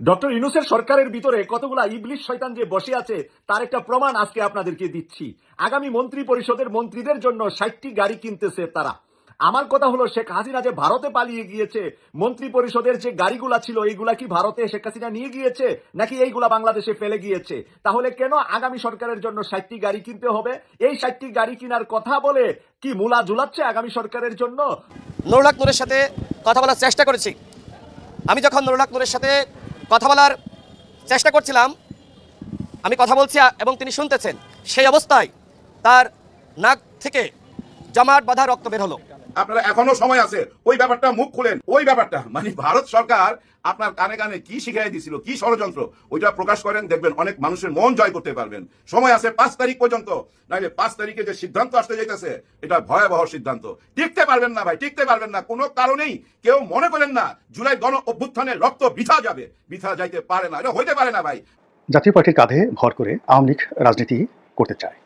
Doctor ইনুসের সরকারের ভিতরে কতগুলা ইবলিশ শয়তান যে বসে আছে, তার একটা প্রমাণ আজকে আপনাদেরকে দিচ্ছি। আগামী মন্ত্রী পরিষদের মন্ত্রীদের জন্য ষাটটি গাড়ি কিনতেছে তারা। আমার কথা হলো, শেখ হাসিনা যে ভারতে পালিয়ে গিয়েছে মন্ত্রী পরিষদের যে গাড়িগুলা ছিল, এইগুলা কি ভারতে শেখ হাসিনা নিয়ে গিয়েছে, নাকি এইগুলা বাংলাদেশে ফেলে গিয়েছে? তাহলে কেন আগামী সরকারের জন্য ষাটটি গাড়ি কিনতে হবে? এই ষাটটি গাড়ি কেনার কথা বলে কি মূলা ঝুলাচ্ছে আগামী সরকারের জন্য? নুরুল নূরের সাথে কথা বলার চেষ্টা করেছি। আমি যখন নুরুল নূরের সাথে কথা বলার চেষ্টা করছিলাম। আমি কথা বলছি এবং তিনি শুনতেছেন। সেই অবস্থায় তার নাক থেকে জমাট বাঁধা রক্ত বের হলো। আপনারা এখনও সময় আছে। ওই ব্যাপারটা মুখ খুলেন। ওই ব্যাপারটা। মানে ভারত সরকার আপনার কানে কানে কি শিখাই দিছিল, কি ষড়যন্ত্র, ওইটা প্রকাশ করেন, দেখবেন অনেক মানুষের মন জয় করতে পারবেন। সময় আছে পাঁচ তারিখ পর্যন্ত। নাহলে পাঁচ তারিখে যে সিদ্ধান্ত আসতে যাইতেছে, এটা ভয়াবহ সিদ্ধান্ত। টিকতে পারবেন না ভাই, টিকতে পারবেন না। কোনো কারণেই কেউ মনে করেন না, জুলাই গণ অভ্যুত্থানে রক্ত বৃথা যাবে। বৃথা যাইতে পারে না, এটা হইতে পারে না ভাই। জাতীয় পার্টির কাঁধে ভর করে আওয়ামী লীগ রাজনীতি করতে চায়।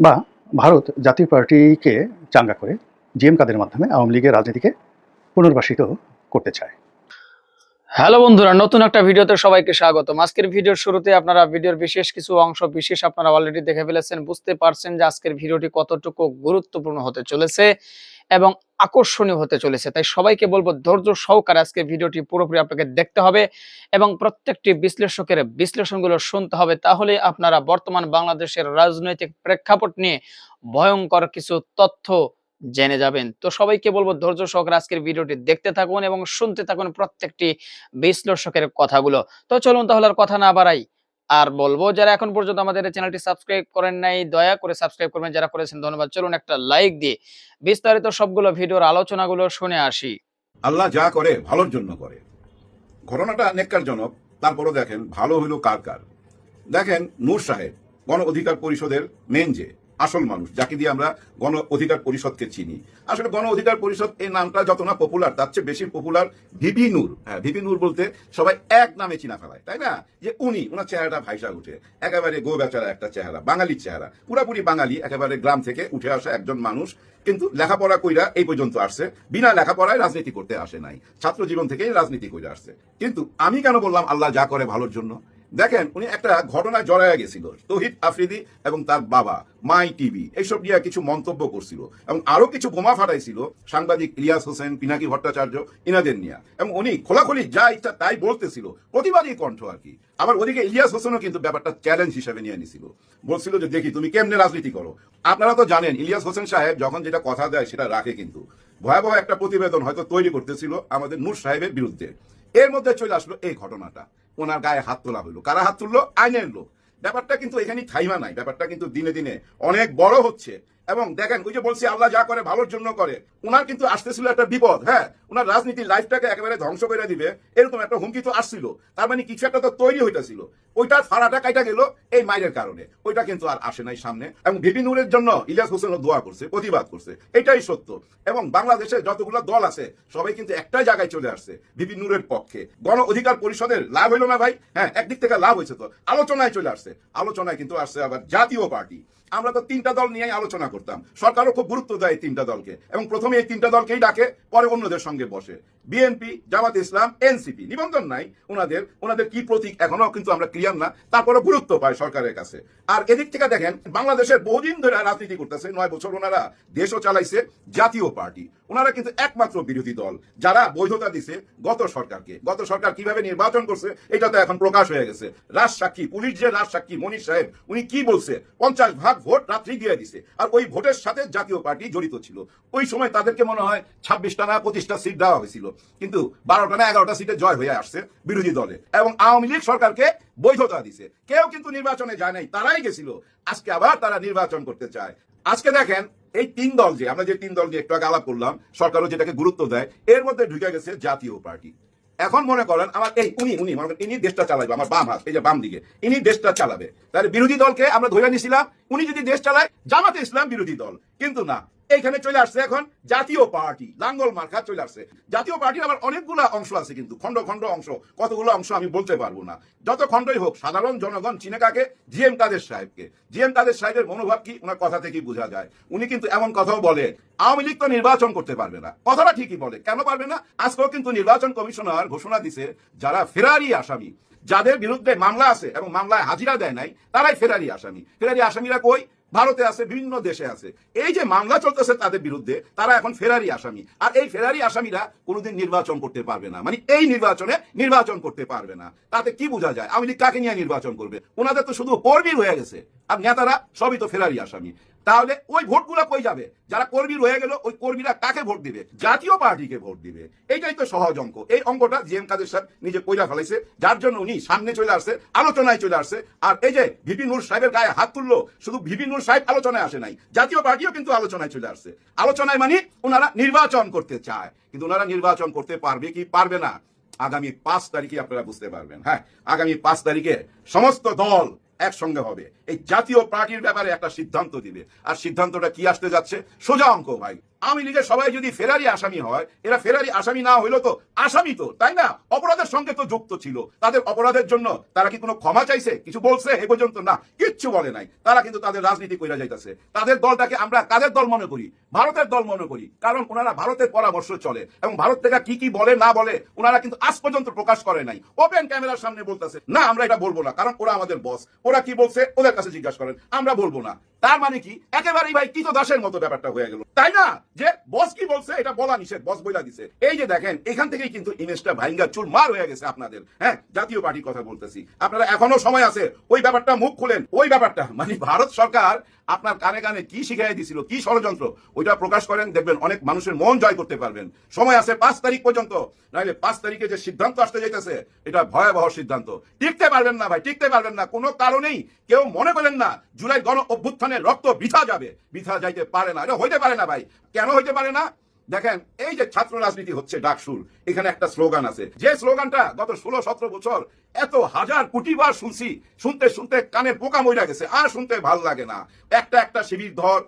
বা ভারত জাতীয় পার্টিকে চাঙ্গা করে জিএম কাদের মাধ্যমে আওয়ামী লীগের রাজনীতিকে পুনর্বাসিত করতে চায়। হ্যালো বন্ধুরা, নতুন একটা ভিডিওতে সবাইকে স্বাগত আজকের ভিডিওর শুরুতে আপনারা ভিডিওর বিশেষ কিছু অংশ, বিশেষ আপনারা অলরেডি দেখে ফেলেছেন, বুঝতে পারছেন যে আজকের ভিডিওটি কতটুকু গুরুত্বপূর্ণ হতে চলেছে এবং আকর্ষণীয় হতে চলেছে। তাই সবাইকে বলব, ধৈর্য সহকারে আজকের ভিডিওটি পুরোপুরি আপনাকে দেখতে হবে এবং প্রত্যেকটি বিশ্লেষকের বিশ্লেষণগুলো শুনতে হবে। তাহলে আপনারা বর্তমান বাংলাদেশের রাজনৈতিক প্রেক্ষাপট নিয়ে ভয়ঙ্কর কিছু তথ্য জেনে যাবেন। তো সবাইকে বলব, ধৈর্য সহকারে আজকের ভিডিওটি দেখতে থাকুন এবং শুনতে থাকুন প্রত্যেকটি বিশ্লেষকের কথাগুলো। তো চলুন তাহলে আর কথা না বাড়াই। আর বলব, যারা এখন পর্যন্ত আমাদের চ্যানেলটি সাবস্ক্রাইব করেন নাই, দয়া করে সাবস্ক্রাইব করবেন। যারা করেছেন, ধন্যবাদ। চলুন একটা লাইক দিয়ে বিস্তারিত সবগুলো ভিডিওর আলোচনাগুলো শুনে আসি। আল্লাহ যা করে, ভালোর জন্য করে। ঘটনাটা নেককারজনক। তারপরও দেখেন, ভালো হইল কার কার? দেখেন নূর সাহেব, গণ অধিকার পরিষদের মেন যে। আসল মানুষ, যাকে দিয়ে আমরা গণ অধিকার পরিষদকে চিনি। আসলে গণ অধিকার পরিষদ এই নামটা যত না পপুলার তার চেয়ে বেশি পপুলার ভিপি নূর। হ্যাঁ ভিপি নূর বলতে সবাই এক নামে চিনা ফেলায়, তাই না? যে উনি ওনার চেহারাটা ভাইসা উঠে, একেবারে গো বেচারা একটা চেহারা, বাঙালির চেহারা। পুরাপুরি বাঙালি, একেবারে গ্রাম থেকে উঠে আসা একজন মানুষ, কিন্তু লেখাপড়া কইরা এই পর্যন্ত আসছে। বিনা লেখাপড়ায় রাজনীতি করতে আসে নাই। ছাত্র জীবন থেকেই রাজনীতি কইরা আসছে। কিন্তু আমি কেন বললাম আল্লাহ যা করে ভালোর জন্য? দেখেন, উনি একটা ঘটনায় জড়ায় গেছিল। তহিদ আফ্রিদি এবং তার বাবা, মাই টিভি, এইসব নিয়ে কিছু মন্তব্য করছিল। এবং আরও কিছু বোমা ফাটাইছিল, সাংবাদিক ইলিয়াস হোসেন, পিনাকি ভট্টাচার্য, ইনাদের নিয়ে। এবং উনি খোলাখুলি যা ইচ্ছা তাই বলতেছিল প্রতিবাদী কণ্ঠ আর কি। আবার ওদিকে ইলিয়াস হোসেনও কিন্তু ব্যাপারটা চ্যালেঞ্জ হিসেবে নিয়ে নিছিল। বলছিল যে, দেখি, তুমি কেমনে রাজনীতি করো? আপনারা তো জানেন, ইলিয়াস হোসেন সাহেব যখন যেটা কথা দেয় সেটা রাখে কিন্তু। ভয়াবহ একটা প্রতিবেদন হয়তো তৈরি করতেছিল আমাদের নূর সাহেবের বিরুদ্ধে। এর মধ্যে চলে আসলো এই ঘটনাটা। ওনার গায়ে হাত তোলা হইল। কারা হাত তুললো? আইনের লোক। ব্যাপারটা কিন্তু এখানে থাইমা নাই। ব্যাপারটা কিন্তু দিনে দিনে অনেক বড় হচ্ছে। এবং দেখেন, ওই যে বলছি, আল্লাহ যা করে ভালোর জন্য করে। ওনার কিন্তু আসতেছিল একটা বিপদ হ্যাঁ? ওনার রাজনীতির লাইফটাকে একেবারে ধ্বংস করে দিবে, এরকম একটা হুমকি তো আসছিল। তার মানে কিছু একটা তো তৈরি হইতেছিল। ওইটার ফাড়াটা কাইটা গেল এই মাইরের কারণে। ওইটা কিন্তু আর আসে নাই সামনে। এবং ভিপি নূরের জন্য ইলিয়াস হোসেনও দোয়া করছে, প্রতিবাদ করছে। এটাই সত্য। এবং বাংলাদেশে যতগুলো দল আছে, সবাই কিন্তু একটাই জায়গায় চলে আসছে ভিপি নূরের পক্ষে। গণ অধিকার পরিষদের লাভ হইল না ভাই? হ্যাঁ একদিক থেকে লাভ হয়েছে তো। আলোচনায় চলে আসছে। আলোচনায় কিন্তু আসছে আবার জাতীয় পার্টি। আমরা তো তিনটা দল নিয়েই আলোচনা করতাম। সরকারও খুব গুরুত্ব দেয় তিনটা দলকে এবং প্রথমে এই তিনটা দলকেই ডাকে, পরে অন্যদের সঙ্গে বসে। বিএনপি, জামাত ইসলাম, এনসিপি, নিবন্ধন নাই। ওনাদের ওনাদের কি প্রতীক এখনও কিন্তু আমরা ক্লিয়ার না। তারপরে গুরুত্ব পায় সরকারের কাছে। আর এদিক থেকে দেখেন, বাংলাদেশের বহুদিন ধরে রাজনীতি করতেছে নয় বছর ওনারা। দেশও চালাইছে, জাতীয় পার্টি। ওনারা কিন্তু একমাত্র বিরোধী দল। যারা বৈধতা দিছে গত সরকারকে। গত সরকার কীভাবে নির্বাচন করছে, এটা তো এখন প্রকাশ হয়ে গেছে। রাজ সাক্ষী, পুলিশ যে রাজ সাক্ষী, মনির সাহেব, উনি কি বলছে? পঞ্চাশ ভাগ ভোট রাত্রি দিয়ে দিছে। আর ওই ভোটের সাথে জাতীয় পার্টি জড়িত ছিল। ওই সময় তাদেরকে মনে হয় ছাব্বিশটা না পঁচিশটা সিট দেওয়া হয়েছিল। কিন্তু বারোটা না এগারোটা সিটে জয় হয়ে আসছে বিরোধী দলে। এবং আওয়ামী লীগ সরকারকে বৈধতা দিছে। কেউ কিন্তু নির্বাচনে যায় নাই, তারাই গেছিল। আজকে আবার তারা নির্বাচন করতে চায়। আজকে দেখেন, এই তিন দল যে, আমরা যে তিন দল নিয়ে একটু আগে আলাপ করলাম, সরকারও যেটাকে গুরুত্ব দেয়, এর মধ্যে ঢুকে গেছে জাতীয় পার্টি। এখন মনে করেন আমার এই উনি উনি, মনে করেন, ইনি দেশটা চালাবে আমার বাম হাত, এই যে বাম দিকে, ইনি দেশটা চালাবে। তাহলে বিরোধী দলকে আমরা ধরে নিছিলাম, উনি যদি দেশ চালায়, জামাতে ইসলাম বিরোধী দল। কিন্তু না এইখানে চলে আসছে এখন জাতীয় পার্টি, লাঙ্গল মার্কা চলে আসছে। জাতীয় পার্টির আবার অনেকগুলো অংশ আছে কিন্তু, খণ্ড খণ্ড অংশ, কতগুলো অংশ আমি বলতে পারব না। যত খণ্ডই হোক, সাধারণ জনগণ চিনে কাকে? জিএম কাদের সাহেবকে। জিএম কাদের সাহেবের মনোভাব কি? ওনার কথা থেকেই বোঝা যায়। উনি কিন্তু এমন কথাও বলে, আওয়ামী লীগ তো নির্বাচন করতে পারবে না। কথাটা ঠিকই বলে। কেন পারবে না? আজকেও কিন্তু নির্বাচন কমিশনার ঘোষণা দিছে, যারা ফেরারি আসামি, যাদের বিরুদ্ধে মামলা আছে এবং মামলায় হাজিরা দেয় নাই, তারাই ফেরারি আসামি। ফেরারি আসামিরা কই? ভারতে আছে, বিভিন্ন দেশে আছে। এই যে মামলা চলতেছে তাদের বিরুদ্ধে, তারা এখন ফেরারি আসামি। আর এই ফেরারি আসামিরা কোনোদিন নির্বাচন করতে পারবে না। মানে এই নির্বাচনে নির্বাচন করতে পারবে না। তাতে কি বোঝা যায়? আওয়ামী লীগ কাকে নিয়ে নির্বাচন করবে? ওনাদের তো শুধু কর্মী হয়ে গেছে। আর নেতারা সবই তো ফেরারি আসামি। তাহলে ওই ভোটগুলো কই যাবে? যারা কর্মী রয়ে গেল, ওই কর্মীরা কাকে ভোট দিবে? জাতীয় পার্টিকে ভোট দিবে। এইটাই তো সহজ অঙ্ক। এই অঙ্কটা জিএম কাদের সাহেব নিজে কইরা ফেলাইছে, যার জন্য উনি সামনে চলে আসছে, আলোচনায় চলে আসছে। আর এই যে ভিপি নূর সাহেবের গায়ে হাত তুললো, শুধু ভিপি নূর সাহেব আলোচনায় আসে নাই, জাতীয় পার্টিও কিন্তু আলোচনায় চলে আসছে। আলোচনায় মানে ওনারা নির্বাচন করতে চায়। কিন্তু ওনারা নির্বাচন করতে পারবে কি পারবে না? আগামী পাঁচ তারিখে আপনারা বুঝতে পারবেন। হ্যাঁ আগামী পাঁচ তারিখে সমস্ত দল একসঙ্গে হবে। এই জাতীয় পার্টির ব্যাপারে একটা সিদ্ধান্ত দিবে। আর সিদ্ধান্তটা কি আসতে যাচ্ছে? সোজা অঙ্ক ভাই। আওয়ামী লীগের সবাই যদি ফেরারি আসামি হয়, এরা ফেরারি আসামি না হইল তো আসামি তো, তাই না? অপরাধের সঙ্গে তো যুক্ত ছিল। তাদের অপরাধের জন্য তারা কি কোনো ক্ষমা চাইছে? কিছু বলছে? এ পর্যন্ত না, কিচ্ছু বলে নাই। তারা কিন্তু তাদের রাজনীতি কইরা যাইতেছে। তাদের দলটাকে আমরা কাদের দল মনে করি? ভারতের দল মনে করি। কারণ ওনারা ভারতের পরামর্শ চলে। এবং ভারত থেকে কি কি বলে, না বলে, ওনারা কিন্তু আজ পর্যন্ত প্রকাশ করে নাই। ওপেন ক্যামেরার সামনে বলতেছে, না, আমরা এটা বলব না, কারণ ওরা আমাদের বস ওরা কি বলছে? ওদের কাছে জিজ্ঞাসা করেন, আমরা বলব না। তার মানে কি? একেবারেই ভাই কৃত দাসের মতো ব্যাপারটা হয়ে গেল। তাই না? যে বস কি বলছে, এটা বলা নিষেধ, বস বইলা দিছে। এই যে দেখেন, এখান থেকেই কিন্তু ইমেজটা ভাইঙ্গা চুর মার হয়ে গেছে আপনাদের। হ্যাঁ জাতীয় পার্টির কথা বলতেছি। আপনারা এখনও সময় আছে, ওই ব্যাপারটা মুখ খুলেন। ওই ব্যাপারটা মানে ভারত সরকার আপনার কানে কানে কি শিখাই দিছিল, কি ষড়যন্ত্র, ওইটা প্রকাশ করেন, দেখবেন অনেক মানুষের মন জয় করতে পারবেন। সময় আছে পাঁচ তারিখ পর্যন্ত, নাহলে পাঁচ তারিখে যে সিদ্ধান্ত আসতে যাইতেছে, এটা ভয়াবহ সিদ্ধান্ত। টিকতে পারবেন না ভাই, টিকতে পারবেন না, কোনো কারণেই কেউ মনে করেন না, জুলাই গণ অভ্যুত্থানের রক্ত বৃথা যাবে। বৃথা যাইতে পারে না, এটা হইতে পারে না ভাই। কেন হইতে পারে না? দেখেন, এই যে ছাত্র রাজনীতি হচ্ছে ডাকসুর, এখানে একটা স্লোগান আছে। যে স্লোগানটা গত ষোলো, সতেরো বছর এত হাজার কোটি বার শুনছি, শুনতে শুনতে কানে পোকা মইরা গেছে, আর শুনতে ভালো লাগে না। একটা একটা শিবির ধর,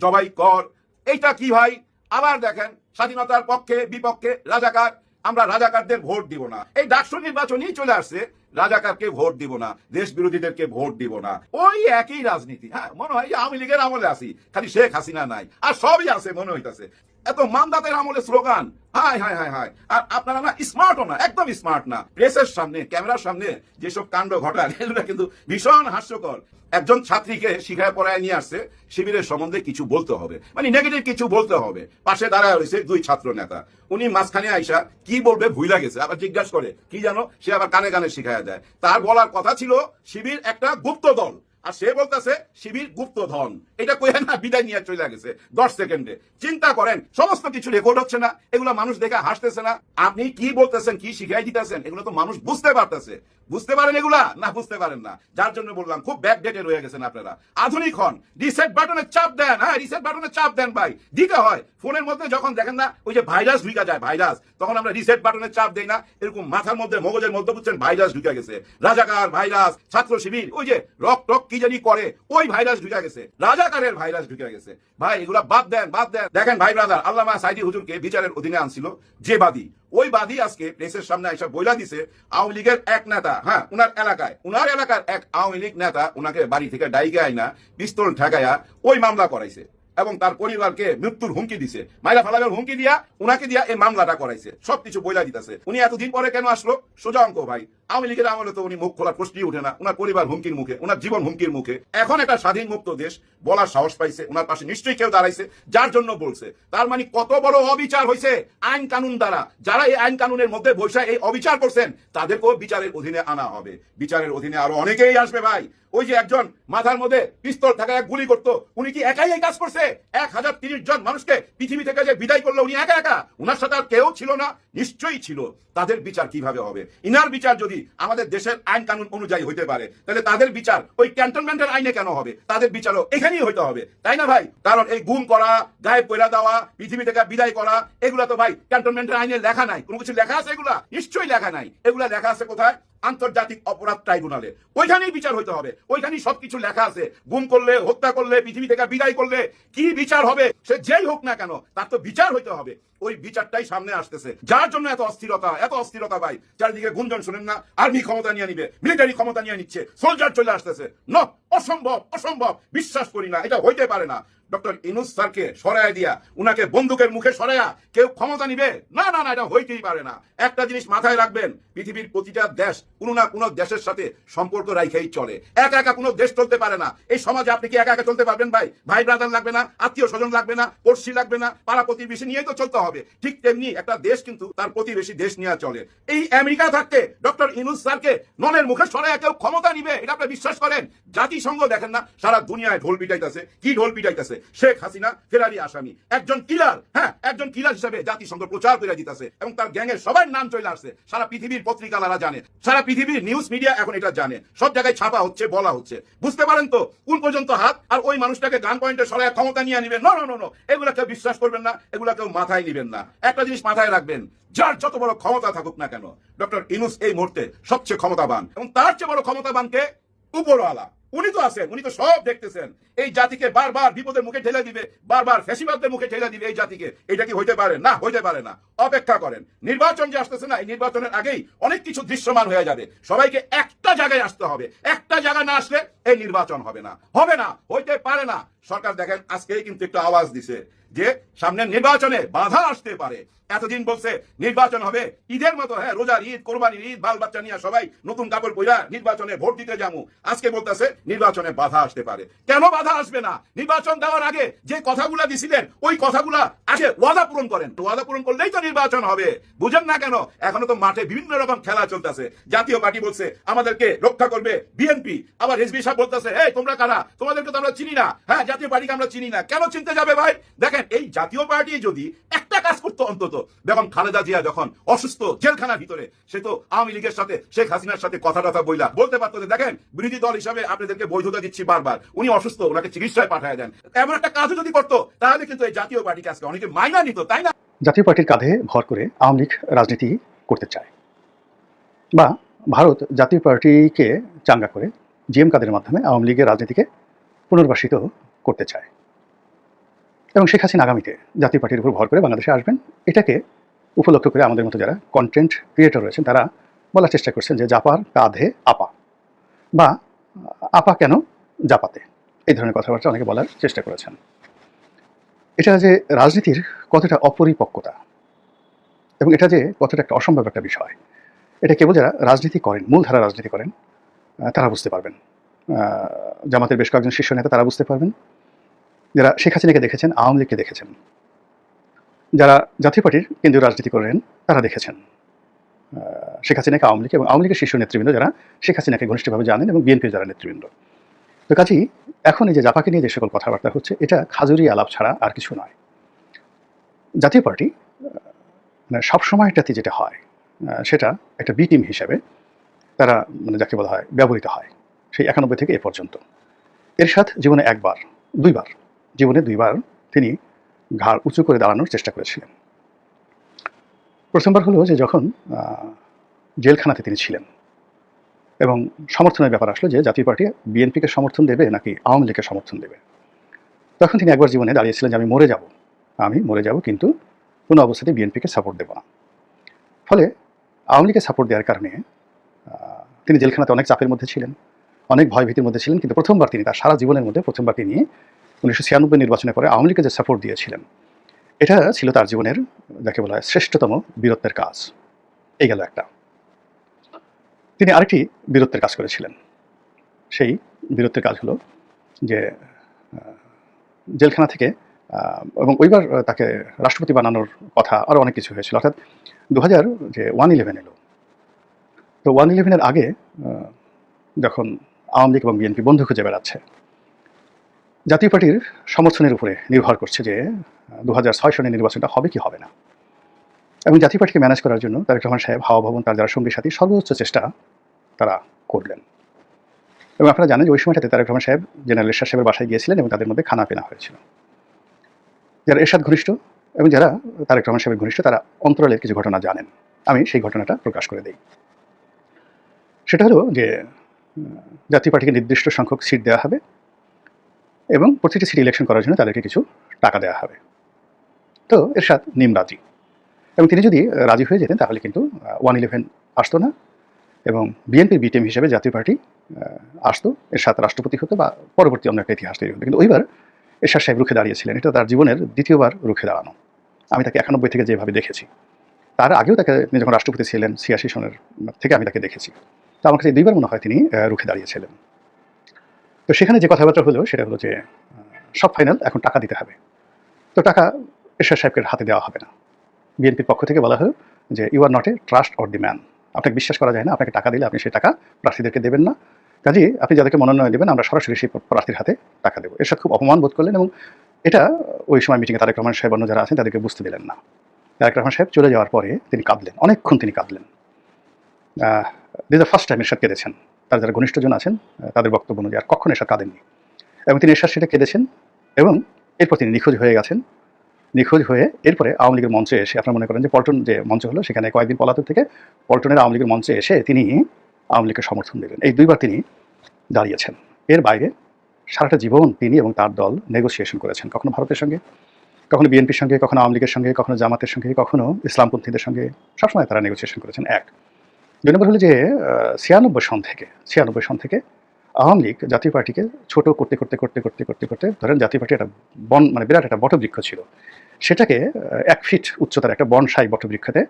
জবাই কর। এইটা কি ভাই? আবার দেখেন, স্বাধীনতার পক্ষে, বিপক্ষে, রাজাকার, আমরা রাজাকারদের ভোট দিব না। এই ডাকসু নির্বাচনই চলে আসছে, রাজাকারকে ভোট দিব না দেশ বিরোধীদেরকে ভোট দিব না। ওই একই রাজনীতি হ্যাঁ মনে হয় আওয়ামী লীগের আমলে আছি, খালি শেখ হাসিনা নাই, আর সবই আছে, মনে হইতাছে। এত মামদাতের আমলে স্লোগান, হাই হাই হাই হাই। আর আপনারা না, স্মার্টও না, একদম স্মার্ট না। প্রেসের সামনে, ক্যামেরার সামনে যেসব কাণ্ড ঘটান এগুলো কিন্তু ভীষণ হাস্যকর। একজন ছাত্রীকে শিখায়, পড়ায় নিয়ে আসছে, শিবিরের সম্বন্ধে কিছু বলতে হবে। মানে নেগেটিভ কিছু বলতে হবে। পাশে দাঁড়ায় রয়েছে দুই ছাত্র নেতা উনি মাঝখানে আইসা কি বলবে ভুইলা গেছে আবার জিজ্ঞাসা করে, কি জানো? সে আবার কানে কানে শিখাইয়া দেয়। তার বলার কথা ছিল, শিবির একটা গুপ্ত দল। আর সে বলতেছে, শিবির গুপ্ত ধন এটা কইয়া না বিদায় নিয়ে চলে গেছে, দশ সেকেন্ডে। চিন্তা করেন, সমস্ত কিছু রেকর্ড হচ্ছে না, এগুলো মানুষ দেখে হাসতেছে না। আপনি কি বলতেছেন, কি শিখাই দিতেছেন, এগুলো তো মানুষ বুঝতে পারতেছে। বুঝতে পারেন এগুলা? না, বুঝতে পারেন না। যার জন্য বললাম, খুব ব্যাকডেটে রয়ে গেছেন আপনারা। আধুনিক হন। রিসেট বাটনে চাপ দেন। হ্যাঁ রিসেট বাটনে চাপ দেন ভাই। দিতে হয়। ফোনের মধ্যে যখন দেখেন না, ওই যে ভাইরাস ঢুকা যায় ভাইরাস তখন আমরা রিসেট বাটনে চাপ দেই না। এরকম মাথার মধ্যে মগজের মধ্যে বুঝছেন ভাইরাস ঢুকে গেছে। রাজাকার ভাইরাস ছাত্র শিবির, ওই যে রক টক কি জানি করে? ওই ভাইরাস ঢুকে গেছে। রাজাকারের ভাইরাস ঢুকে গেছে। ভাই, এগুলা বাদ দেন বাদ দেন। দেখেন ভাই ব্রাদার আল্লামা সাইদি হুজুরকে বিচারের অধীনে আনছিল যে বাদী। ওই বাদী আজকে প্রেসের সামনে এসে বইলা দিছে, আওয়ামী লীগের এক নেতা হ্যাঁ উনার এলাকায়। উনার এলাকার এক আওয়ামী লীগ নেতা উনাকে বাড়ি থেকে ডাইকে আইনা, পিস্তল ঠেকাইয়া ওই মামলা করাইছে এবং তার পরিবারকে মৃত্যুর হুমকি দিছে। মাইলা ফালাবের হুমকি দিয়া উনাকে দিয়া এই মামলাটা করাইছে। সবকিছু বইলা দিতেছে। উনি এতদিন পরে কেন আসলো? সোজা অঙ্ক ভাই। আওয়ামী লীগের আমলে তো উনি মুখ খোলার প্রশ্নই উঠে না। উনার পরিবার হুমকির মুখে, উনার জীবন হুমকির মুখে। এখন একটা স্বাধীন মুক্ত দেশ, বলার সাহস পাইছে, উনার পাশে নিশ্চয়ই কেউ দাঁড়াইছে, যার জন্য বলছে। তার মানে কত বড় অবিচার হয়েছে আইন কানুন দ্বারা। যারা এই আইন কানুনের মধ্যে বৈশা এই অবিচার করছেন, তাদেরকেও বিচারের অধীনে আনা হবে। বিচারের অধীনে আরও অনেকেই আসবে ভাই। ওই যে একজন মাথার মধ্যে পিস্তল থাকা এক গুলি করতো, উনি কি একাই এই কাজ করছে? এক হাজার তিরিশ জন মানুষকে পৃথিবী থেকে যে বিদায় করল, উনি একা একা? উনার সাথে আর কেউ ছিল না? নিশ্চয়ই ছিল। তাদের বিচার কীভাবে হবে? ইনার বিচার যদি আমাদের দেশের আইন কানুন অনুযায়ী হইতে পারে। তাহলে তাদের বিচার ওই ক্যান্টনমেন্টের আইনে কেন হবে? তাদের বিচারও এখানেই হইতে হবে। তাই না ভাই? কারণ এই গুম করা গায়ে পয়লা দেওয়া, পৃথিবী থেকে বিদায় করা, এগুলা তো ভাই ক্যান্টনমেন্টের আইনে লেখা নাই। কোনো কিছু লেখা আছে এগুলা? নিশ্চয়ই লেখা নাই। এগুলা লেখা আছে কোথায়? আন্তর্জাতিক অপরাধ ট্রাইব্যুনালে। ওইখানেই বিচার হইতে হবে। ওইখানেই সবকিছু লেখা আছে। গুম করলে, হত্যা করলে, পৃথিবী থেকে বিদায় করলে কি বিচার হবে? সে যেই হোক না কেন, তার তো বিচার হইতে হবে। ওই বিচারটাই সামনে আসতেছে। যার জন্য এত অস্থিরতা এত অস্থিরতা ভাই। চারিদিকে গুঞ্জন শুনেন না, আর্মি ক্ষমতা নিয়ে নিবে, মিলিটারি ক্ষমতা নিয়ে নিচ্ছে। সোলজার চলে আসতেছে। ন, অসম্ভব অসম্ভব। বিশ্বাস করি না, এটা হইতে পারে না। ডক্টর ইনুস স্যারকে সরায় দিয়া, উনাকে বন্দুকের মুখে সরাইয়া কেউ ক্ষমতা নিবে? না না না, এটা হইতেই পারে না। একটা জিনিস মাথায় রাখবেন, পৃথিবীর প্রতিটা দেশ কোনো না কোনো দেশের সাথে সম্পর্ক রাইখেই চলে। একা একা কোনো দেশ চলতে পারে না। এই সমাজে আপনি কি একা একা চলতে পারবেন ভাই? ভাই ব্রাদার লাগবে না, আত্মীয় স্বজন লাগবে না, পড়শি লাগবে না, পাড়া প্রতিবেশী নিয়েই তো চলতে হবে। ঠিক তেমনি একটা দেশ কিন্তু তার প্রতিবেশী দেশ নিয়ে চলে। এই আমেরিকা থাকতে ডক্টর ইনুস স্যারকে ননের মুখে সরাইয়া কেউ ক্ষমতা নিবে? এটা আপনি বিশ্বাস করেন? জাতিসংঘ দেখেন না, সারা দুনিয়ায় ঢোল পিটাইতেছে। কি ঢোল পিটাইতেছে? শেখ হাসিনা ফেরারি আসামি। একজন কিলার হ্যাঁ একজন কিলার হিসাবে জাতিসংঘ প্রচার করে দিতেছে এবং তার গ্যাংয়ের সবার নাম চলে আসছে। সারা পৃথিবীর পত্রিকালারা জানে, সারা পৃথিবীর নিউজ মিডিয়া এখন এটা জানে। সব জায়গায় ছাপা হচ্ছে, বলা হচ্ছে। বুঝতে পারেন তো, কোন পর্যন্ত হাত? আর ওই মানুষটাকে গান পয়েন্টে সরায় ক্ষমতা নিয়ে নিবেন নো নো এগুলা কেউ বিশ্বাস করবেন না, এগুলা কেউ মাথায় নিবেন না। একটা জিনিস মাথায় রাখবেন, যার যত বড় ক্ষমতা থাকুক না কেন, ডক্টর ইনুস এই মুহূর্তে সবচেয়ে ক্ষমতাবান এবং তার চেয়ে বড় ক্ষমতাবানকে উপরওয়ালা। উনি তো আছেন, উনি তো সব দেখতেছেন। এই জাতিকে বারবার বিপদের মুখে ঠেলে দিবে, বারবার ফ্যাসিবাদদের মুখে ঠেলে দিবে এই জাতিকে। এটা কি হইতে পারে? না, হইতে পারে না। অপেক্ষা করেন। নির্বাচন যে আসতেছে না, এই নির্বাচনের আগেই অনেক কিছু দৃশ্যমান হয়ে যাবে। সবাইকে একটা জায়গায় আসতে হবে। একটা জায়গা না আসলে এই নির্বাচন হবে না। হবে না, হইতে পারে না। সরকার দেখেন, আজকেই কিন্তু একটা আওয়াজ দিছে যে সামনের নির্বাচনে বাধা আসতে পারে। এতদিন বলছে নির্বাচন হবে। ঈদের মতো হ্যাঁ রোজার ঈদ, কোরবানির ঈদ বাল বাচ্চা নিয়ে সবাই নতুন কাপড় পইরা নির্বাচনে ভোট দিতে যাব আজকে বলতেছে নির্বাচনে বাধা আসতে পারে। কেন বাধা আসবে না? নির্বাচন দেওয়ার আগে যে কথাগুলা দিছিলেন, ওই কথাগুলা আগে ওয়াদা পূরণ করেন। ওয়াদা পূরণ করলেই তো নির্বাচন হবে। বুঝেন না কেন, এখনও তো মাঠে বিভিন্ন রকম খেলা চলতেছে। জাতীয় পার্টি বলছে, আমাদেরকে রক্ষা করবে বিএনপি। আবার রেজবি সাহেব বলতেছে, এই, তোমরা কারা? তোমাদেরকে তো আমরা চিনি না। হ্যাঁ জাতীয় পার্টিকে আমরা চিনি না। কেন চিনতে যাবে ভাই? দেখেন, এই জাতীয় পার্টি যদি একটা কাজ করতো অন্তত বেগম খালেদা জিয়া যখন অসুস্থ জেলখানার ভিতরে, সে তো আওয়ামী লীগের সাথে, শেখ হাসিনার সাথে কথা টথা বইলা বলতে পারতো যে, দেখেন, বিরোধী দল হিসাবে আপনাদেরকে বৈধতা দিচ্ছি বারবার। উনি অসুস্থ, ওনাকে চিকিৎসায় পাঠায় দেন। এমন একটা কাজও যদি করতো, তাহলে কিন্তু এই জাতীয় পার্টিকে আজকে অনেকে মাইনা নিত, তাই না? জাতীয় পার্টির কাঁধে ভর করে আওয়ামী লীগ রাজনীতি করতে চায়। বা ভারত জাতীয় পার্টিকে চাঙ্গা করে জিএম কাদের মাধ্যমে আওয়ামী লীগের রাজনীতিকে পুনর্বাসিত করতে চায়। এবং শেখ হাসিনা আগামীতে জাতীয় পার্টির উপর ভর করে বাংলাদেশে আসবেন। এটাকে উপলক্ষ করে আমাদের মতো যারা কন্টেন্ট ক্রিয়েটর রয়েছেন, তারা বলার চেষ্টা করছেন যে জাপার কাঁধে আপা বা আপা কেন জাপাতে? এই ধরনের কথাবার্তা অনেকে বলার চেষ্টা করেছেন। এটা যে রাজনীতির কতটা অপরিপক্কতা এবং এটা যে কতটা একটা অসম্ভব একটা বিষয়, এটা কেবল যারা রাজনীতি করেন, মূলধারা রাজনীতি করেন তারা বুঝতে পারবেন। জামাতের বেশ কয়েকজন শীর্ষ নেতা তারা বুঝতে পারবেন। যারা শেখ হাসিনাকে দেখেছেন, আওয়ামী লীগকে দেখেছেন, যারা জাতীয় পার্টির কেন্দ্রীয় রাজনীতি করেন, তারা দেখেছেন। শেখ হাসিনাকে আওয়ামী লীগ এবং আওয়ামী লীগের শীর্ষ নেতৃবৃন্দ যারা, শেখ হাসিনাকে ঘনিষ্ঠভাবে জানেন এবং বিএনপির যারা নেতৃবৃন্দ। তো কাজেই এখন এই যে জাপাকে নিয়ে যে সকল কথাবার্তা হচ্ছে, এটা খাজুরি আলাপ ছাড়া আর কিছু নয়। জাতীয় পার্টি মানে সবসময়টাতে যেটা হয় সেটা একটা বি টিম হিসেবে তারা মানে যাকে বলা হয়, ব্যবহৃত হয়, সেই একানব্বই থেকে এ পর্যন্ত। এর সাথে জীবনে একবার, দুইবার জীবনে দুইবার তিনি ঘাড় উঁচু করে দাঁড়ানোর চেষ্টা করেছিলেন। প্রথমবার হলো যে যখন জেলখানাতে তিনি ছিলেন এবং সমর্থনের ব্যাপার আসলো যে জাতীয় পার্টি বিএনপিকে সমর্থন দেবে নাকি আওয়ামী লীগকে সমর্থন দেবে। তখন তিনি একবার জীবনে দাঁড়িয়েছিলেন যে আমি মরে যাব। আমি মরে যাব কিন্তু কোনো অবস্থাতে বিএনপিকে সাপোর্ট দেব না। ফলে আওয়ামী লীগকে সাপোর্ট দেওয়ার কারণে তিনি জেলখানাতে অনেক চাপের মধ্যে ছিলেন, অনেক ভয়ভীতির মধ্যে ছিলেন কিন্তু প্রথমবার তিনি তার সারা জীবনের মধ্যে প্রথমবার তিনি উনিশশো ছিয়ানব্বই নির্বাচনের পরে আওয়ামী লীগকে যে সাপোর্ট দিয়েছিলেন, এটা ছিল তার জীবনের যাকে বলা হয় শ্রেষ্ঠতম বীরত্বের কাজ। এই গেল একটা। তিনি আরেকটি বীরত্বের কাজ করেছিলেন। সেই বীরত্বের কাজ হলো যে জেলখানা থেকে এবং ওইবার তাকে রাষ্ট্রপতি বানানোর কথা আরও অনেক কিছু হয়েছিল। অর্থাৎ দু হাজার যে ওয়ান ইলেভেন এলো, তো ওয়ান ইলেভেনের আগে যখন আওয়ামী লীগ এবং বিএনপি বন্ধু খুঁজে বেড়াচ্ছে জাতীয় পার্টির সমর্থনের উপরে নির্ভর করছে যে দু হাজার ছয় সনের নির্বাচনটা হবে কি হবে না। এবং জাতীয় পার্টিকে ম্যানেজ করার জন্য তারেক রহমান সাহেব, হাওয়া ভবন, তার যারা সঙ্গী সাথী, সর্বোচ্চ চেষ্টা তারা করলেন। এবং আপনারা জানেন যে ওই সময়টাতে তারেক রহমান সাহেব জেনারেল এরশাদ সাহেবের বাসায় গিয়েছিলেন এবং তাদের মধ্যে খানা পেনা হয়েছিল। যারা এরশাদ ঘনিষ্ঠ এবং যারা তারেক রহমান সাহেবের ঘনিষ্ঠ, তারা অন্তরালের কিছু ঘটনা জানেন। আমি সেই ঘটনাটা প্রকাশ করে দিই। সেটা হলো যে জাতীয় পার্টিকে নির্দিষ্ট সংখ্যক সিট দেওয়া হবে। এবং প্রতিটি সিট ইলেকশন করার জন্য তাদেরকে কিছু টাকা দেওয়া হবে। তো এরশাদ নিম রাজি এবং তিনি যদি রাজি হয়ে যেতেন, তাহলে কিন্তু ওয়ান ইলেভেন আসতো না এবং বিএনপির বিটিএম হিসেবে জাতীয় পার্টি আসতো। এরশাদ রাষ্ট্রপতি হতো বা পরবর্তী অন্য একটা ইতিহাস তৈরি হতো। কিন্তু ওইবার এরশাদ সাহেব রুখে দাঁড়িয়েছিলেন। এটা তার জীবনের দ্বিতীয়বার রুখে দাঁড়ানো। আমি তাকে একানব্বই থেকে যেভাবে দেখেছি। তার আগেও তাকে, তিনি যখন রাষ্ট্রপতি ছিলেন ছিয়াশি সনের থেকে আমি তাকে দেখেছি। তো আমার কাছে দুইবার মনে হয় তিনি রুখে দাঁড়িয়েছিলেন। তো সেখানে যে কথাবার্তা হলো সেটা হলো যে সব ফাইনাল এখন টাকা দিতে হবে। তো টাকা এরশাদ সাহেবকে হাতে দেওয়া হবে না। বিএনপির পক্ষ থেকে বলা হলো যে you are not a trust or the man আপনাকে বিশ্বাস করা যায় না, আপনাকে টাকা দিলে আপনি সেই টাকা প্রার্থীদেরকে দেবেন না। কাজেই আপনি যাদেরকে মনোনয়ন দেবেন, আমরা সরাসরি সেই প্রার্থীর হাতে টাকা দেবো। এরশাদ খুব অপমান বোধ করলেন এবং এটা ওই সময় মিটিংয়ে তারেক রহমান সাহেব অন্য যারা আছেন তাদেরকে বুঝতে দিলেন না। তারেক রহমান সাহেব চলে যাওয়ার পরে তিনি কাঁদলেন, অনেকক্ষণ তিনি কাঁদলেন। This the first time Ershad কেঁদেছেন তার যারা ঘনিষ্ঠজন আছেন তাদের বক্তব্য অনুযায়ী আর কখনো এরশাদ কাঁদেননি। এবং তিনি এরশাদ সেটা কেঁদেছেন এবং এরপর তিনি নিখোঁজ হয়ে গেছেন। নিখোঁজ হয়ে এরপরে আওয়ামী লীগের মঞ্চে এসে, আপনারা মনে করেন যে পল্টন যে মঞ্চ হলো, সেখানে কয়েকদিন পলাতক থেকে পল্টনের আওয়ামী লীগের মঞ্চে এসে তিনি আওয়ামী লীগকে সমর্থন দিলেন। এই দুইবার তিনি দাঁড়িয়েছেন। এর বাইরে সারাটা জীবন তিনি এবং তার দল নেগোসিয়েশন করেছেন। কখনো ভারতের সঙ্গে, কখনো বিএনপির সঙ্গে, কখনো আওয়ামী লীগের সঙ্গে, কখনো জামাতের সঙ্গে, কখনো ইসলামপন্থীদের সঙ্গে, সবসময় তারা নেগোসিয়েশন করেছেন, এক। দুই নম্বর হলো যে ছিয়ানব্বই সন থেকে, ছিয়ানব্বই সন থেকে আওয়ামী লীগ জাতীয় পার্টিকে ছোট করতে করতে করতে করতে করতে করতে ধরেন জাতীয় পার্টি একটা বন মানে বিরাট একটা বটবৃক্ষ ছিল। সেটাকে এক ফিট উচ্চতার একটা বনসাই বটবৃক্ষতে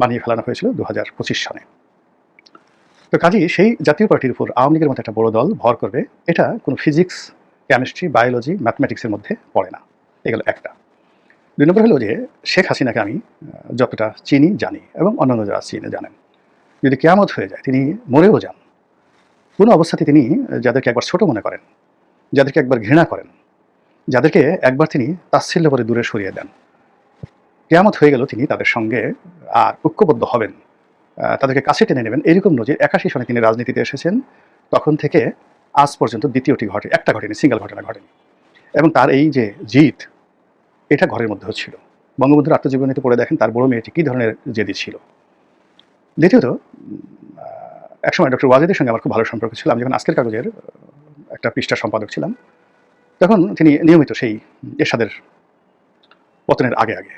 বানিয়ে ফেলানো হয়েছিল দু হাজার পঁচিশ সনে। তো কাজেই সেই জাতীয় পার্টির উপর আওয়ামী লীগের মতো একটা বড় দল ভর করবে, এটা কোনো ফিজিক্স, কেমিস্ট্রি, বায়োলজি, ম্যাথমেটিক্সের মধ্যে পড়ে না। এগুলো একটা। দুই নম্বর হলো যে, শেখ হাসিনাকে আমি যতটা চিনি জানি এবং অন্যান্য যারা চিনে জানেন। যদি কেয়ামত হয়ে যায়, তিনি মরেও যান। কোনো অবস্থাতে তিনি, যাদেরকে একবার ছোট মনে করেন, যাদেরকে একবার ঘৃণা করেন, যাদেরকে একবার তিনি তাচ্ছিল্য করে দূরে সরিয়ে দেন। কেয়ামত হয়ে গেল, তিনি তাদের সঙ্গে আর ঐক্যবদ্ধ হবেন। তাদেরকে কাছে টেনে নেবেন। এরকম নজির একাশি সনে তিনি রাজনীতিতে এসেছেন, তখন থেকে আজ পর্যন্ত দ্বিতীয়টি ঘটে, একটা ঘটেনি, সিঙ্গেল ঘটনা ঘটেনি। এবং তার এই যে জিত, এটা ঘরের মধ্যে হচ্ছিল বঙ্গবন্ধুর আত্মজীবনীতে পড়ে দেখেন, তার বড় মেয়েটি কী ধরনের জেদি ছিল। দ্বিতীয়ত একসময় ডক্টর ওয়াজেদের সঙ্গে আমার খুব ভালো সম্পর্ক ছিল। আমি যখন আজকের কাগজের একটা পৃষ্ঠা সম্পাদক ছিলাম, তখন তিনি নিয়মিত সেই এরশাদের পতনের আগে আগে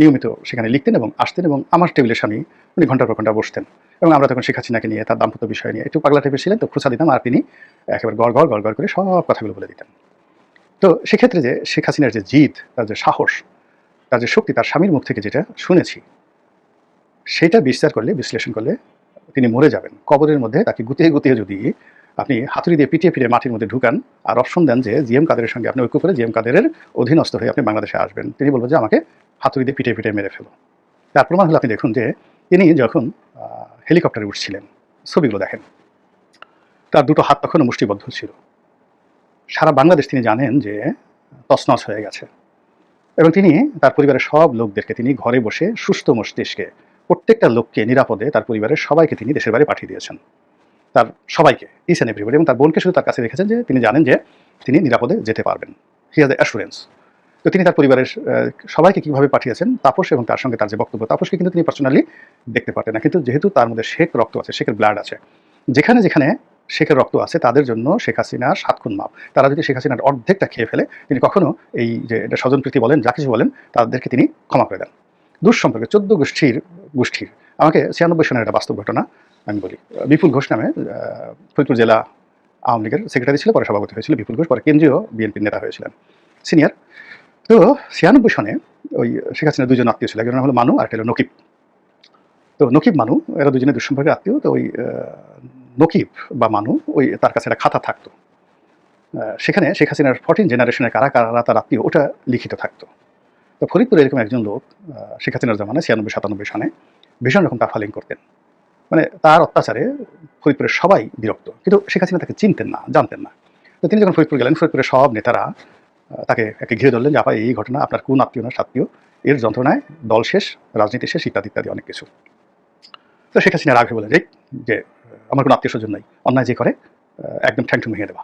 নিয়মিত সেখানে লিখতেন এবং আসতেন এবং আমার টেবিলের সামনে উনি ঘণ্টার পর ঘণ্টা বসতেন এবং আমরা তখন শেখ হাসিনাকে নিয়ে, তার দাম্পত্য বিষয় নিয়ে। একটু পাগলা টাইপের ছিলেন তো, খুঁচা দিতাম আর তিনি একেবারে গড় গড় গড় গড় করে সব কথাগুলো বলে দিতেন। তো সেক্ষেত্রে যে শেখ হাসিনার যে জিদ, তার যে সাহস, তার যে শক্তি, তার স্বামীর মুখ থেকে যেটা শুনেছি সেটা বিচার করলে, বিশ্লেষণ করলে তিনি মরে যাবেন। কবরের মধ্যে তাকে গুতিয়ে গুতিয়ে যদি আপনি হাতুড়ি দিয়ে পিটিয়ে পিটিয়ে মাটির মধ্যে ঢুকান, আর অপশন দেন যে জিএম কাদেরের সঙ্গে আপনি ঐক্য করে জিএম কাদেরের অধীনস্থ হয়ে আপনি বাংলাদেশে আসবেন। তিনি বলবেন যে আমাকে হাতুড়ি দিয়ে পিটিয়ে পিটিয়ে মেরে ফেলো। তার প্রমাণ হলো আপনি দেখুন যে তিনি যখন হেলিকপ্টারে উঠছিলেন, ছবিগুলো দেখেন। তার দুটো হাত তখনও মুষ্টিবদ্ধ ছিল। সারা বাংলাদেশ তিনি জানেন যে তছনছ হয়ে গেছে। এবং তিনি তার পরিবারের সব লোকদেরকে, তিনি ঘরে বসে সুস্থ মস্তিষ্কে প্রত্যেকটা লোককে নিরাপদে তার পরিবারের সবাইকে তিনি দেশের বাইরে পাঠিয়ে দিয়েছেন। তার সবাইকে ইস অ্যান্ড এভরিবডি এবং তার বোনকে শুধু তার কাছে রেখেছেন যে তিনি জানেন যে তিনি নিরাপদে যেতে পারবেন। হি হ্যাজ অ্যাসুরেন্স তো তিনি তার পরিবারের সবাইকে কীভাবে পাঠিয়েছেন, তাপস এবং তার সঙ্গে তার যে বক্তব্য, তাপসকে কিন্তু তিনি পার্সোনালি দেখতে পারতেন না। কিন্তু যেহেতু তার মধ্যে শেখ রক্ত আছে, শেখের ব্লাড আছে, যেখানে যেখানে শেখের রক্ত আছে, তাদের জন্য শেখ হাসিনার সাত খুন মাপ। তারা যদি শেখ হাসিনার অর্ধেকটা খেয়ে ফেলে, তিনি কখনো এই যে এটা স্বজনপ্রীতি বলেন, যা কিছু বলেন, তাদেরকে তিনি ক্ষমা করে দেন। দুঃসম্পর্কে চোদ্দ গোষ্ঠীর গোষ্ঠীর। আমাকে ছিয়ানব্বই সনের একটা বাস্তব ঘটনা আমি বলি। বিপুল ঘোষ নামে ফরিদপুর জেলা আওয়ামী লীগের সেক্রেটারি ছিল, পরে সভাপতি হয়েছিল বিপুল ঘোষ, পরে কেন্দ্রীয় বিএনপির নেতা হয়েছিলেন সিনিয়র তো ছিয়ানব্বই সনে ওই শেখ হাসিনার দুজন আত্মীয় ছিল একজন হলো মানু আর একটা হলো নকিব। তো নকিব মানু, এরা দুজনে দুঃসম্পর্কের আত্মীয়, তো ওই নকিব বা মানু, ওই তার কাছে একটা খাতা থাকতো। সেখানে শেখ হাসিনার ফর্টিন জেনারেশনের কারা কারা তার আত্মীয়, ওটা লিখিত থাকতো। তো ফরিদপুরে এরকম একজন লোক শেখ হাসিনার জামানায় ছিয়ানব্বই, সাতানব্বই সনে ভীষণ রকম তাফালিং করতেন। মানে তার অত্যাচারে ফরিদপুরের সবাই বিরক্ত। কিন্তু শেখ তাকে চিনতেন না, জানতেন না। তো তিনি যখন ফরিদপুর গেলেন, ফরিদপুরের সব নেতারা তাকে একে ঘিরে ধরলেন যে, আপা, এই ঘটনা আপনার কোন আত্মীয় না সাত্মীয় এর যন্ত্রণায় দল শেষ, রাজনীতি শেষ, ইত্যাদি ইত্যাদি অনেক কিছু। তো শেখ হাসিনা রাগে বলে যে যে, আমার কোনো আত্মীয় স্বজন নাই, অন্যায় যে করে একদম ঠ্যাং ঠুং ভেঙে দেওয়া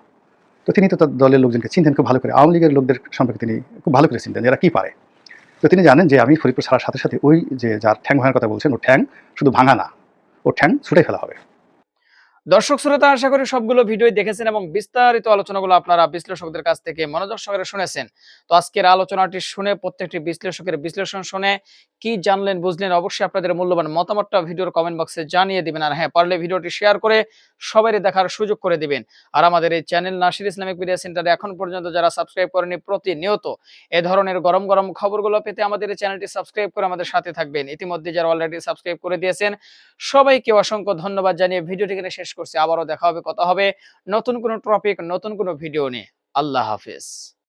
তো তিনি তো তার দলের লোকজনকে চিনতেন, খুব ভালো করে। আওয়ামী লীগের লোকদের সম্পর্কে তিনি খুব ভালো করে চিনতেন যারা কী পারে। তো তিনি জানেন যে আমি ফরিদপুর ছাড়ার সাথে সাথে ওই যে যার ঠ্যাং ভাঙার কথা বলছেন ও ঠ্যাং শুধু ভাঙা না ও ঠ্যাং ছুটে ফেলা হবে। দর্শক শ্রোতা, আশা করি সবগুলো ভিডিও দেখেছেন এবং বিস্তারিত আলোচনাগুলো আপনারা বিশ্লেষকদের কাছ থেকে মনোযোগ সহকারে শুনেছেন। তো আজকের আলোচনাটি শুনে প্রত্যেকটি বিশ্লেষকের বিশ্লেষণ শুনে কি জানলেন, বুঝলেন, অবশ্যই আপনাদের মূল্যবান মতামতটা ভিডিওর কমেন্ট বক্সে জানিয়ে দিবেন। আর হ্যাঁ পারলে ভিডিওটি শেয়ার করে সবারই দেখার সুযোগ করে দিবেন। আর আমাদের এই চ্যানেল নাসির ইসলামিক মিডিয়া সেন্টারে এখন পর্যন্ত যারা সাবস্ক্রাইব করেনি প্রতিনিয়ত এ ধরনের গরম গরম খবরগুলো পেতে আমাদের এই চ্যানেলটি সাবস্ক্রাইব করে আমাদের সাথে থাকবেন। ইতিমধ্যে যারা অলরেডি সাবস্ক্রাইব করে দিয়েছেন, সবাইকে অসংখ্য ধন্যবাদ জানিয়ে ভিডিওটি শেষ করছি। আবারও দেখা হবে, কথা হবে নতুন কোনো টপিক নতুন কোনো ভিডিও নিয়ে। আল্লাহ হাফিজ।